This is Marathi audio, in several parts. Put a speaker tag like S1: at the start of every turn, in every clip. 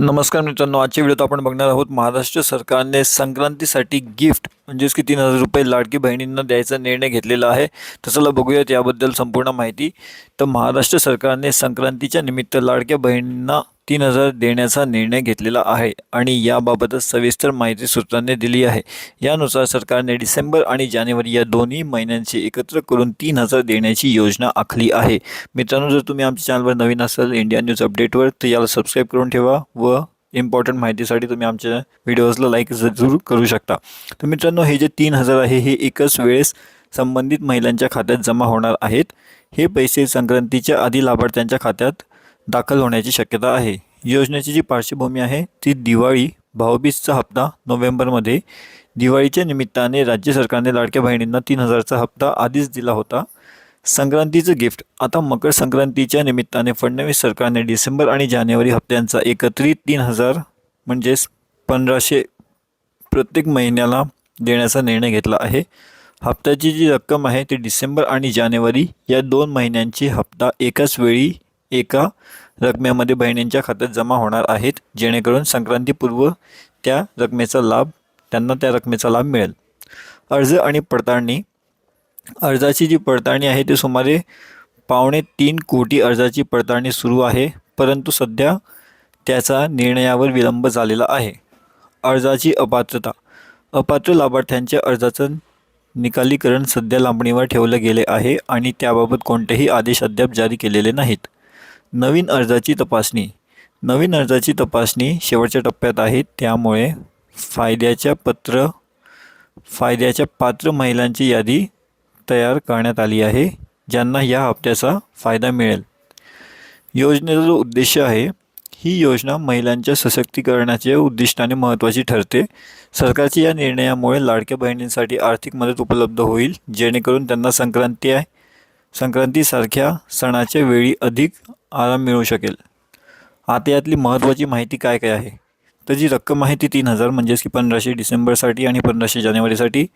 S1: नमस्कार मित्रांनो आजच्या व्हिडिओत आपण बघणार आहोत महाराष्ट्र सरकारने संक्रांतीसाठी गिफ्ट म्हणजेच की तीन हजार रुपये लाडकी बहिणींना द्यायचा निर्णय घेतलेला आहे. तर चला बघूयात याबद्दल संपूर्ण माहिती. तर महाराष्ट्र सरकारने संक्रांतीच्या निमित्त लाडक्या बहिणींना तीन हजार देण्याचा निर्णय घेतलेला आहे आणि याबाबतच सविस्तर माहिती सूत्रांनी दिली आहे. यानुसार सरकारने डिसेंबर आणि जानेवारी या दोन्ही महिन्यांची एकत्र करून तीन हजार देण्याची योजना आखली आहे. मित्रांनो जर तुम्ही आमच्या चॅनलवर नवीन असाल इंडिया न्यूज अपडेटवर तर याला सबस्क्राईब करून ठेवा व इम्पॉर्टंट माहितीसाठी तुम्ही आमच्या व्हिडिओजला लाईक जरूर करू शकता. तर मित्रांनो हे जे तीन हजार आहे हे एकच वेळेस संबंधित महिलांच्या खात्यात जमा होणार आहेत. हे पैसे संक्रांतीच्या आधी लाभार्थ्यांच्या खात्यात दाखल होण्याची शक्यता आहे. योजनेची जी पार्श्वभूमी आहे ती दिवाळी भाऊबीजचा हप्ता नोव्हेंबरमध्ये. दिवाळीच्या निमित्ताने राज्य सरकारने लाडक्या बहिणींना तीन हजारचा हप्ता आधीच दिला होता. संक्रांतीचं गिफ्ट. आता मकर संक्रांतीच्या निमित्ताने फडणवीस सरकारने डिसेंबर आणि जानेवारी हप्त्यांचा एकत्रित तीन हजार म्हणजेच पंधराशे प्रत्येक महिन्याला देण्याचा निर्णय घेतला आहे. हप्त्याची जी रक्कम आहे ती डिसेंबर आणि जानेवारी या दोन महिन्यांची हप्ता एकाच वेळी एका रकमेमध्ये बहिणींच्या खात्यात जमा होणार आहेत जेणेकरून संक्रांतीपूर्व त्या रकमेचा लाभ त्यांना त्या रकमेचा लाभ मिळेल. अर्ज आणि पडताळणी. अर्जाची जी पडताळणी आहे ती सुमारे पावणे तीन कोटी अर्जाची पडताळणी सुरू आहे परंतु सध्या त्याचा निर्णयावर विलंब झालेला आहे. अर्जाची अपात्रता. अपात्र लाभार्थ्यांच्या अर्जाचं निकालीकरण सध्या लांबणीवर ठेवलं गेले आहे आणि त्याबाबत कोणतेही आदेश अद्याप जारी केलेले नाहीत. नवीन अर्जाची तपासणी. नवीन अर्जाची तपासणी शेवटच्या टप्प्यात आहे. त्यामुळे फायद्याच्या पत्र फायद्याच्या पात्र महिलांची यादी तयार करण्यात आली आहे ज्यांना या हप्त्याचा फायदा मिळेल. योजनेचा जो उद्देश आहे ही योजना महिलांच्या सशक्तीकरणाच्या उद्दिष्टाने महत्त्वाची ठरते. सरकारच्या या निर्णयामुळे लाडक्या बहिणींसाठी आर्थिक मदत उपलब्ध होईल जेणेकरून त्यांना संक्रांती आहे. संक्रांतीसारख्या सणाच्या वेळी अधिक आराम मिळू शकेल. आता यातली महत्त्वाची माहिती काय काय आहे? तर जी रक्कम आहे ती तीन हजार म्हणजेच की पंधराशे डिसेंबरसाठी आणि पंधराशे जानेवारीसाठी.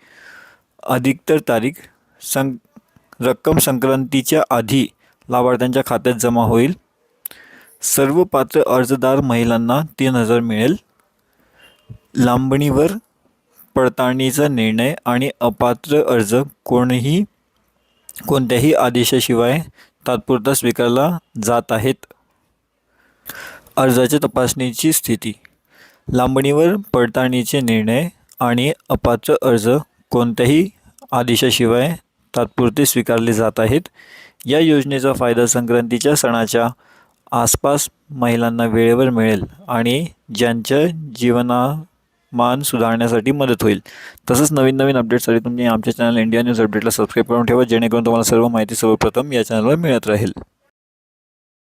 S1: अधिकतर तारीख सं रक्कम संक्रांतीच्या आधी लाभार्थ्यांच्या खात्यात जमा होईल. सर्व पात्र अर्जदार महिलांना तीन हजार मिळेल. लांबणीवर पडताळणीचा निर्णय आणि अपात्र अर्ज कोणीही कोणत्याही आदेशाशिवाय तात्पुरता स्वीकारला जात आहेत. अर्जाच्या तपासणीची स्थिती. लांबणीवर पडताळणीचे निर्णय आणि अपात्र अर्ज कोणत्याही आदेशाशिवाय तात्पुरते स्वीकारले जात आहेत. या योजनेचा फायदा संक्रांतीच्या सणाच्या आसपास महिलांना वेळेवर मिळेल आणि ज्यांच्या जीवना मान सुधारण्यासाठी मदत होईल. तसंच नवीन नवीन अपडेट्ससाठी तुम्ही आमच्या चॅनल इंडिया न्यूज अपडेटला सबस्क्राईब करून ठेवा जेणेकरून तुम्हाला सर्व माहिती सर्वप्रथम या चॅनलवर मिळत राहील.